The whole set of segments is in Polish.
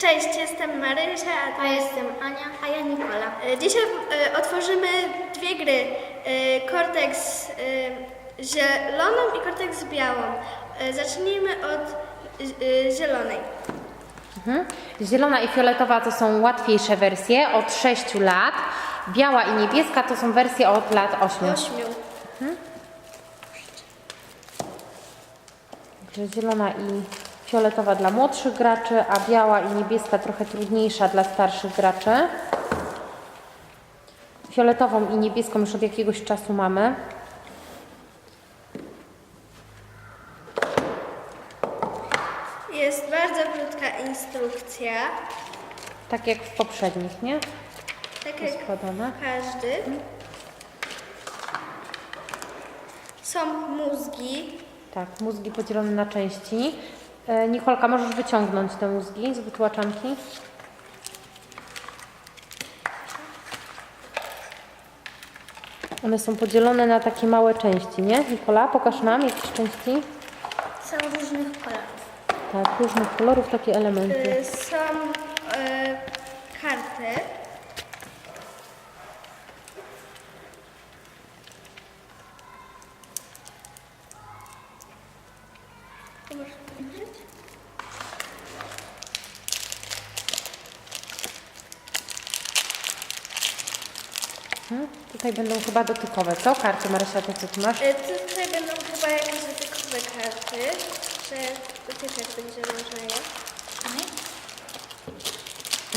Cześć, jestem Marysia, a A jestem Ania, a ja Nikola. E, Dzisiaj e, otworzymy dwie gry. Cortex e, zieloną i Cortex białą. Zacznijmy od zielonej. Mhm. Zielona i fioletowa to są łatwiejsze wersje od 6 lat. Biała i niebieska to są wersje od lat 8. Ośmiu. Także zielona i fioletowa dla młodszych graczy, a biała i niebieska trochę trudniejsza dla starszych graczy. Fioletową i niebieską już od jakiegoś czasu mamy. Jest bardzo krótka instrukcja, Tak jak w poprzednich, nie? tak jak Składane. każdy. Są mózgi. Tak, mózgi podzielone na części. E, Nikolka, możesz wyciągnąć te mózgi z wytłaczanki? One są podzielone na takie małe części, nie? Nikola, pokaż nam jakieś części. Są różnych kolorów. Tak, różnych kolorów takie elementy. E, Są e, karty. To możesz powiedzieć? Mhm. Tutaj będą chyba dotykowe, co? Karty Marysia, to co ty masz? E, tu- Tutaj będą chyba jakieś dotykowe karty, że dotykać będzie można je.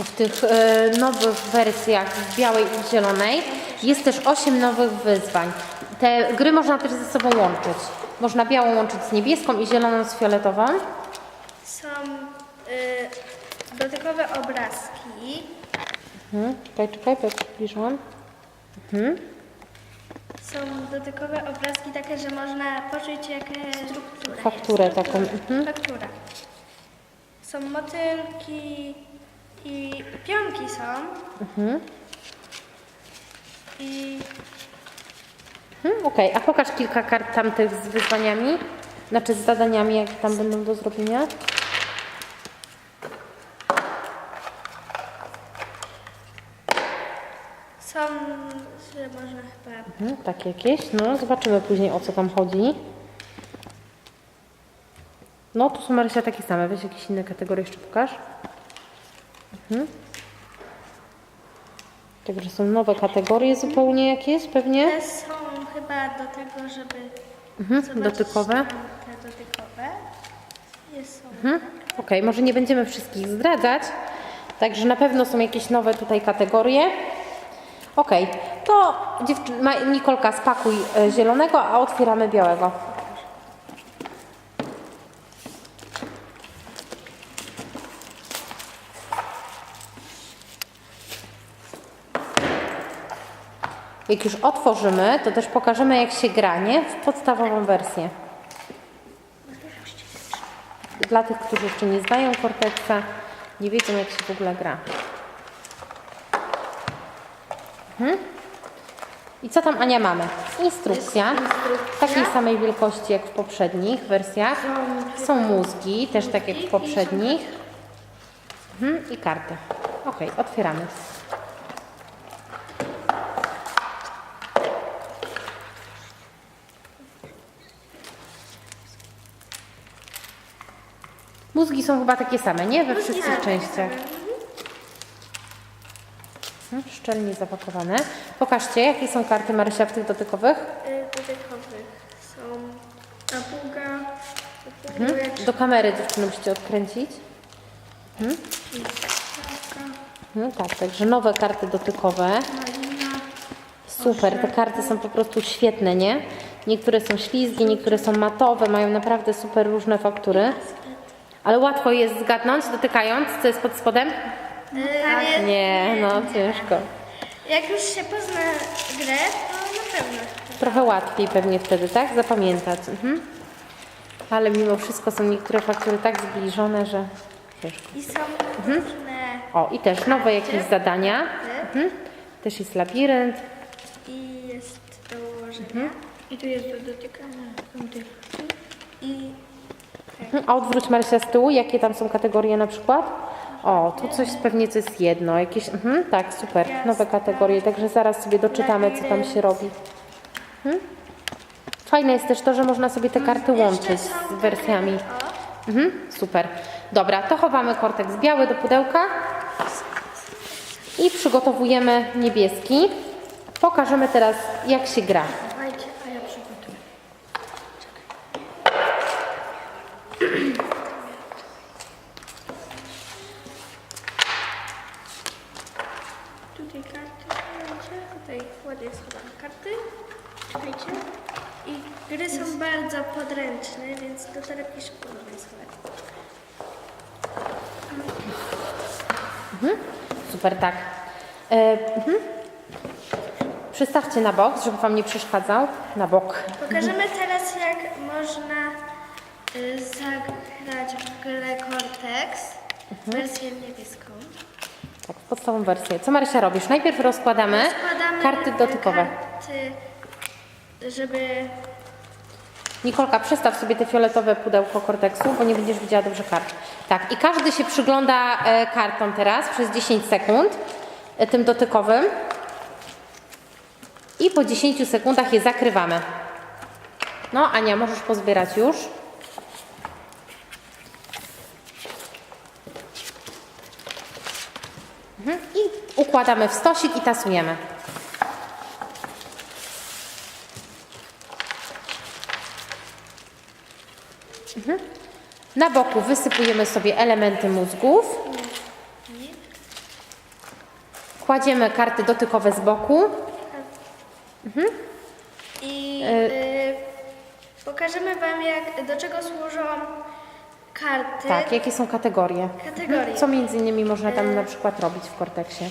W tych e, nowych wersjach w białej i w zielonej jest też 8 nowych wyzwań. Te gry można też ze sobą łączyć. Można białą łączyć z niebieską i zieloną z fioletową. Są e, dotykowe obrazki. Mhm. Czekaj, czekaj, bo przybliżyłam. Mhm. Są dotykowe obrazki takie, że można poczuć jakie struktura Fakturę jest. taką. Mhm. Faktura. Są motylki i pionki są. Mhm. I Mhm. Okej, a pokaż kilka kart tamtych z wyzwaniami, znaczy z zadaniami, jakie tam będą do zrobienia. Są, że można chyba Mhm. Takie jakieś, no zobaczymy później o co tam chodzi. No, tu są Marysia takie same, weź jakieś inne kategorie jeszcze pokaż. Mhm. Także są nowe kategorie zupełnie jakieś pewnie. Te są chyba do tego, żeby Mhm. zobaczyć Dotykowe. tam Te dotykowe. Jest są. Mhm. Okej, może nie będziemy wszystkich zdradzać. Także na pewno są jakieś nowe tutaj kategorie. Okej, to dziewczy- Ma- Nikolka spakuj e, zielonego, a otwieramy białego. Jak już otworzymy, to też pokażemy jak się gra, nie? W podstawową wersję. Dla tych, którzy jeszcze nie znają Cortexa, nie wiedzą jak się w ogóle gra. Mhm. I co tam Ania mamy? Instrukcja. Takiej samej wielkości jak w poprzednich wersjach. Są mózgi, też tak jak w poprzednich. Mhm. I karty. Ok, otwieramy. Mózgi są chyba takie same, nie? We wszystkich częściach. Szczelnie zapakowane. Pokażcie, jakie są karty Marysia w tych dotykowych. Y, dotykowych są papuga, Mhm. Do kamery dziewczyny musicie odkręcić. Mhm. Mhm, tak, także nowe karty dotykowe. Super, te karty są po prostu świetne, nie? Niektóre są ślizgie, niektóre są matowe, mają naprawdę super różne faktury. Ale łatwo jest zgadnąć, dotykając, co jest pod spodem? Y, nie. Nie, no ciężko. Jak już się pozna grę, to na pewno. Trochę łatwiej pewnie wtedy, tak? Zapamiętać. Mhm. Ale mimo wszystko są niektóre faktury tak zbliżone, że ciężko. I są różne O, i też nowe jakieś zadania. Mhm. Też jest labirynt. i jest do ułożenia. I tu jest do dotykania. I Mhm. A odwróć Marysia z tyłu, jakie tam są kategorie na przykład? O, tu coś pewnie to jest jedno, jakieś, mhm, tak, super, nowe kategorie, także zaraz sobie doczytamy, co tam się robi. Mhm. Fajne jest też to, że można sobie te karty łączyć z wersjami. Mhm, super. Dobra, to chowamy korteks biały do pudełka i przygotowujemy niebieski. Pokażemy teraz, jak się gra. Ładnie schowam karty. Czekajcie. I gry są bardzo podręczne, więc do torebki szybko można schować. Super, tak. E, mhm. Przystawcie na bok, żeby Wam nie przeszkadzał. Na bok. Pokażemy teraz, jak można y, zagrać w grę Cortex, wersję niebieską. Tak, podstawową wersję. Co Marysia robisz? Najpierw rozkładamy, karty dotykowe. Karty, żeby... Nikolka, przestaw sobie te fioletowe pudełko korteksu, bo nie będziesz widziała dobrze kart. Tak, i każdy się przygląda e, kartom teraz przez 10 sekund, e, tym dotykowym. I po 10 sekundach je zakrywamy. No, Ania, możesz pozbierać już. Mhm. I układamy w stosik i tasujemy. Na boku wysypujemy sobie elementy mózgów. Kładziemy karty dotykowe z boku. I E, y, pokażemy Wam, jak, do czego służą karty. Tak, jakie są kategorie? Kategorie. Co między innymi można tam na przykład robić w korteksie?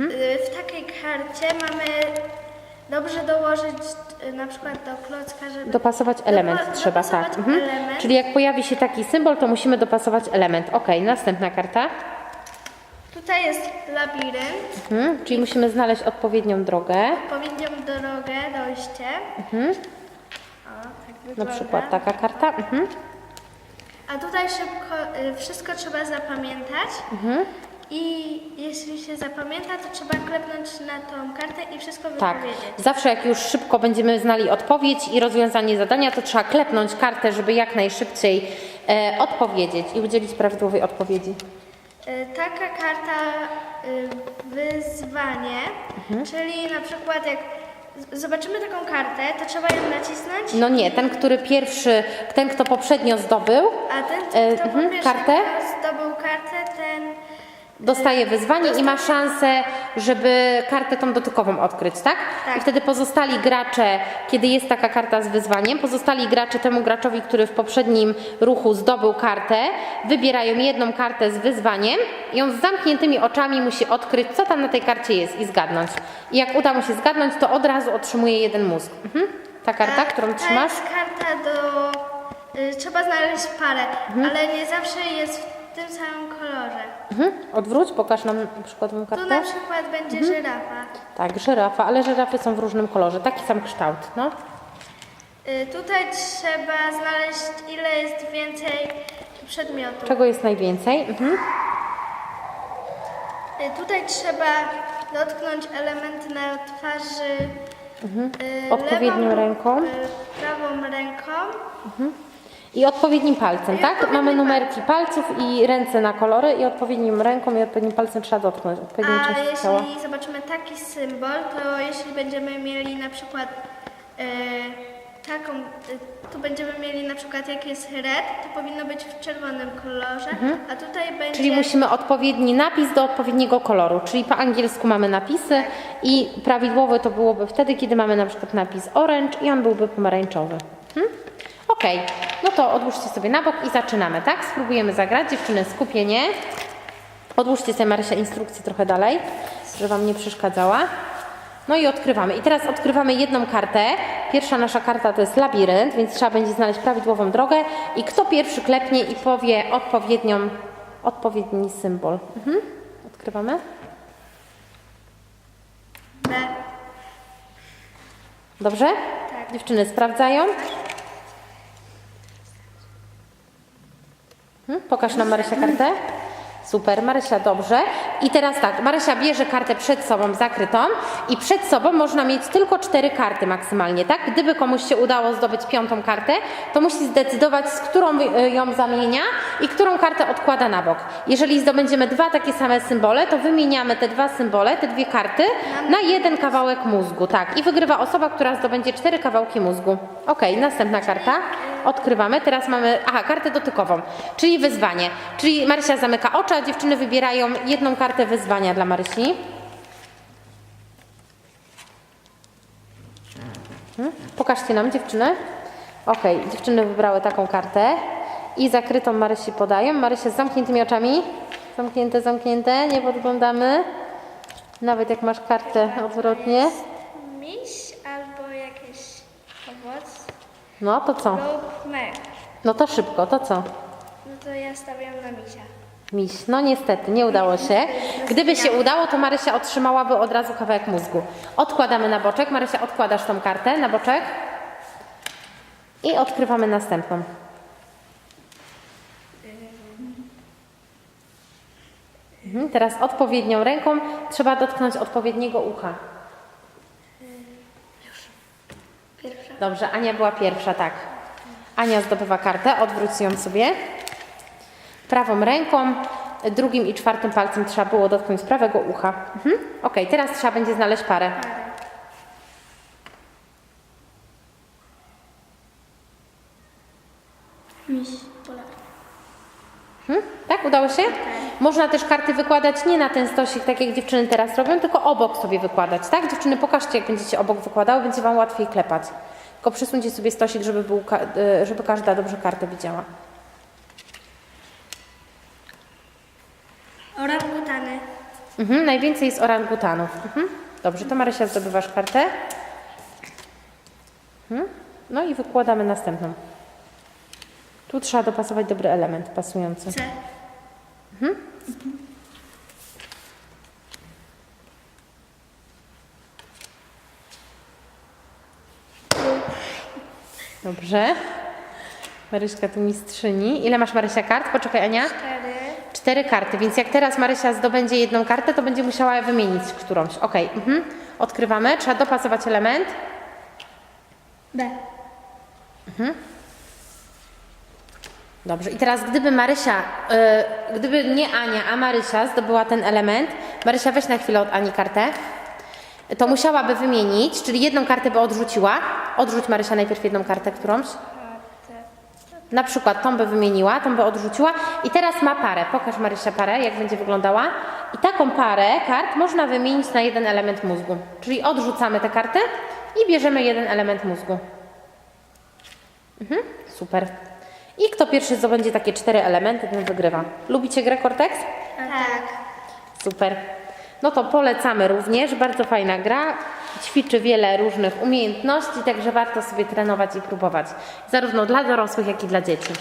Y, W takiej karcie mamy dobrze dołożyć na przykład do klocka, żeby... Dopasować element Dopa- trzeba, dopasować tak. Mhm. element. Czyli jak pojawi się taki symbol, to musimy dopasować element. Ok, następna karta. Tutaj jest labirynt, Mhm. Czyli musimy znaleźć odpowiednią drogę. odpowiednią drogę, dojście. Mhm. O, tak Na wygląda. przykład taka karta. Mhm. A tutaj szybko, y, wszystko trzeba zapamiętać. Mhm. I jeśli się zapamięta, to trzeba klepnąć na tą kartę i wszystko Tak. wypowiedzieć. Zawsze jak już szybko będziemy znali odpowiedź i rozwiązanie zadania, to trzeba klepnąć kartę, żeby jak najszybciej e, odpowiedzieć i udzielić prawidłowej odpowiedzi. Y, Taka karta y, wyzwanie, Mhm. czyli na przykład jak zobaczymy taką kartę, to trzeba ją nacisnąć, No nie, ten, który pierwszy, ten, kto poprzednio zdobył, a ten, E, kto mhm, po pierwsze kartę? zdobył kartę, dostaje wyzwanie i ma szansę, żeby kartę tą dotykową odkryć, tak? Tak. I wtedy pozostali gracze, kiedy jest taka karta z wyzwaniem, pozostali gracze temu graczowi, który w poprzednim ruchu zdobył kartę, wybierają jedną kartę z wyzwaniem i on z zamkniętymi oczami musi odkryć, co tam na tej karcie jest i zgadnąć. I jak uda mu się zgadnąć, to od razu otrzymuje jeden mózg. Mhm. Ta karta, którą to trzymasz? jest karta do... Y, trzeba znaleźć parę, Mhm. ale nie zawsze jest w tym samym kolorze. Mhm. Odwróć, pokaż nam przykładową Tu na przykład będzie Mhm. żyrafa. Tak, żyrafa, ale żyrafy są w różnym kolorze, taki sam kształt, no. Y, tutaj trzeba znaleźć ile jest więcej przedmiotów. Czego jest najwięcej? Mhm. Y, Tutaj trzeba dotknąć element na twarzy y, Odpowiednią ręką. y, prawą ręką. I odpowiednim palcem, tak? Mamy numerki palców i ręce na kolory i odpowiednim ręką i odpowiednim palcem trzeba dotknąć odpowiednią A część ciała. jeśli zobaczymy taki symbol, to jeśli będziemy mieli na przykład y, taką, y, tu będziemy mieli na przykład jak jest red, to powinno być w czerwonym kolorze, a tutaj będzie... Czyli musimy odpowiedni napis do odpowiedniego koloru, czyli po angielsku mamy napisy i prawidłowe to byłoby wtedy, kiedy mamy na przykład napis orange i on byłby pomarańczowy. Hmm? Ok, no to odłóżcie sobie na bok i zaczynamy, tak? Spróbujemy zagrać. Dziewczyny, skupienie. Odłóżcie sobie Marysia instrukcję trochę dalej, żeby Wam nie przeszkadzała. No i odkrywamy. I teraz odkrywamy jedną kartę. Pierwsza nasza karta to jest labirynt, więc trzeba będzie znaleźć prawidłową drogę. I kto pierwszy klepnie i powie odpowiednią, odpowiedni symbol. Mhm. Odkrywamy. B. Dobrze? Tak. Dziewczyny sprawdzają. Mhm. Pokaż nam Marysia kartę. Super, Marysia, dobrze. I teraz tak, Marysia bierze kartę przed sobą zakrytą i przed sobą można mieć tylko cztery karty maksymalnie, tak? Gdyby komuś się udało zdobyć piątą kartę, to musi zdecydować, z którą y, ją zamienia i którą kartę odkłada na bok. Jeżeli zdobędziemy dwa takie same symbole, to wymieniamy te dwa symbole, te dwie karty na jeden kawałek mózgu, tak. I wygrywa osoba, która zdobędzie cztery kawałki mózgu. Ok, następna karta. Odkrywamy. Teraz mamy, aha, kartę dotykową, czyli wyzwanie. Czyli Marysia zamyka oczy, a dziewczyny wybierają jedną kartę wyzwania dla Marysi. Hmm? Pokażcie nam dziewczyny. Ok, dziewczyny wybrały taką kartę i zakrytą Marysi podają. Marysia z zamkniętymi oczami. Zamknięte, zamknięte, nie podglądamy. Nawet jak masz kartę odwrotnie. Miś No to co? lub. No to szybko, to co? No to ja stawiam na misia. Miś. No niestety, nie udało się. Gdyby się udało, to Marysia otrzymałaby od razu kawałek mózgu. Odkładamy na boczek. Marysia, odkładasz tą kartę na boczek. I odkrywamy następną. Mhm, teraz odpowiednią ręką trzeba dotknąć odpowiedniego ucha. Pierwsza. Dobrze, Ania była pierwsza, tak. Ania zdobywa kartę, odwróć ją sobie. Prawą ręką, drugim i czwartym palcem trzeba było dotknąć prawego ucha. Mhm. Ok, teraz trzeba będzie znaleźć parę. Miś polar. Mhm. Tak, udało się? Można też karty wykładać nie na ten stosik, tak jak dziewczyny teraz robią, tylko obok sobie wykładać, tak? Dziewczyny, pokażcie, jak będziecie obok wykładały, będzie Wam łatwiej klepać. Tylko przesuńcie sobie stosik, żeby, był, y, żeby każda dobrze kartę widziała. Orangutany. Mhm, najwięcej jest orangutanów. Mhm. Dobrze, to Marysia zdobywasz kartę. Mhm. No i wykładamy następną. Tu trzeba dopasować dobry element pasujący. C. Dobrze. Maryśka tu mistrzyni. Ile masz Marysia kart? Poczekaj Ania. Cztery. Cztery karty, więc jak teraz Marysia zdobędzie jedną kartę, to będzie musiała wymienić którąś. Ok, mhm. odkrywamy. Trzeba dopasować element. B. Dobrze, i teraz gdyby Marysia, y, gdyby nie Ania, a Marysia zdobyła ten element, Marysia weź na chwilę od Ani kartę, to musiałaby wymienić, czyli jedną kartę by odrzuciła. Odrzuć Marysia najpierw jedną kartę którąś. Na przykład tą by wymieniła, tą by odrzuciła i teraz ma parę. Pokaż Marysia parę, jak będzie wyglądała. I taką parę kart można wymienić na jeden element mózgu. Czyli odrzucamy tę kartę i bierzemy jeden element mózgu. Mhm, super. I kto pierwszy zdobędzie takie cztery elementy, ten wygrywa. Lubicie grę Cortex? Tak. Super. No to polecamy również. Bardzo fajna gra. Ćwiczy wiele różnych umiejętności, także warto sobie trenować i próbować. Zarówno dla dorosłych, jak i dla dzieci.